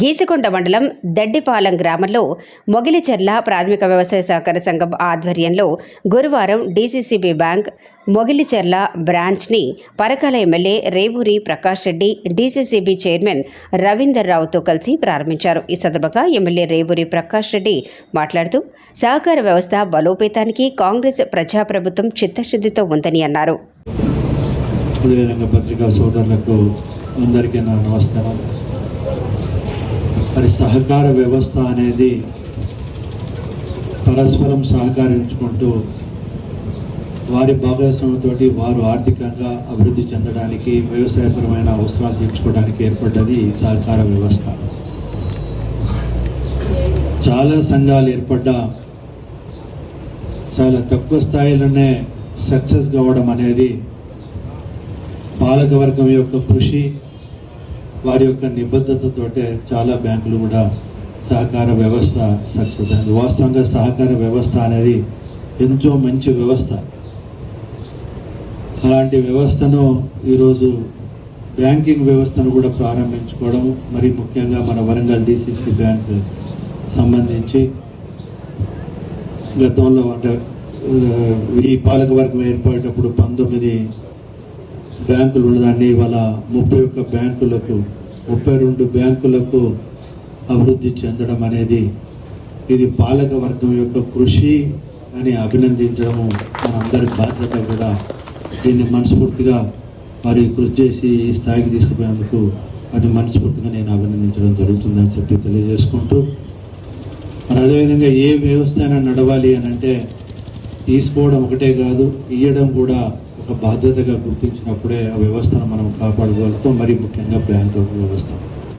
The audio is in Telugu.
గీసుకొండ మండలం దడ్డిపాలెం గ్రామంలో మొగిలిచెర్ల ప్రాథమిక వ్యవసాయ సహకార సంఘం ఆధ్వర్యంలో గురువారం DCCB bank Mogilicherla బ్రాంచ్ని Parakala MLA Revuri Prakash Reddy DCCB chairman Ravinder రావుతో కలిసి ప్రారంభించారు. ఈ సందర్భంగా ఎమ్మెల్యే రేవూరి ప్రకాష్ రెడ్డి మాట్లాడుతూ సహకార వ్యవస్థ బలోపేతానికి కాంగ్రెస్ ప్రజాప్రభుత్వం చిత్తశుద్ధితో ఉందని అన్నారు. అదేవిధంగా పత్రికా సోదరులకు అందరికీ నా నమస్కారాలు. మరి సహకార వ్యవస్థ అనేది పరస్పరం సహకరించుకుంటూ వారి భాగస్వామ్యంతో వారు ఆర్థికంగా అభివృద్ధి చెందడానికి వ్యవసాయపరమైన అవసరాలు తీర్చుకోవడానికి ఏర్పడ్డది ఈ సహకార వ్యవస్థ. చాలా సంఘాలు ఏర్పడ్డా చాలా తక్కువ స్థాయిలోనే సక్సెస్ కావడం అనేది పాలకవర్గం యొక్క కృషి వారి యొక్క నిబద్ధతతోటే చాలా బ్యాంకులు కూడా సహకార వ్యవస్థ సక్సెస్ అయింది. వాస్తవంగా సహకార వ్యవస్థ అనేది ఎంతో మంచి వ్యవస్థ. అలాంటి వ్యవస్థను ఈరోజు బ్యాంకింగ్ వ్యవస్థను కూడా ప్రారంభించుకోవడం మరి ముఖ్యంగా మన వరంగల్ డిసిసి బ్యాంక్ సంబంధించి గతంలో అంటే ఈ పాలకవర్గం ఏర్పడేటప్పుడు పంతొమ్మిది బ్యాంకులు ఉన్నదాన్ని ఇవాళ ముప్పై ఒక్క బ్యాంకులకు ముప్పై రెండు బ్యాంకులకు అభివృద్ధి చెందడం అనేది ఇది పాలక వర్గం యొక్క కృషి అని అభినందించడము మనందరి బాధ్యత కూడా. దీన్ని మనస్ఫూర్తిగా మరి కృషి చేసి ఈ స్థాయికి తీసుకుపోయేందుకు అది మనస్ఫూర్తిగా నేను అభినందించడం జరుగుతుందని చెప్పి తెలియజేసుకుంటూ. మరి అదేవిధంగా ఏ వ్యవస్థ అయినా నడవాలి అని అంటే తీసుకోవడం ఒకటే కాదు ఇయ్యడం కూడా ఒక బాధ్యతగా గుర్తించినప్పుడే ఆ వ్యవస్థను మనం కాపాడుకోగలుగుతాం. మరి ముఖ్యంగా బ్యాంకు వ్యవస్థ.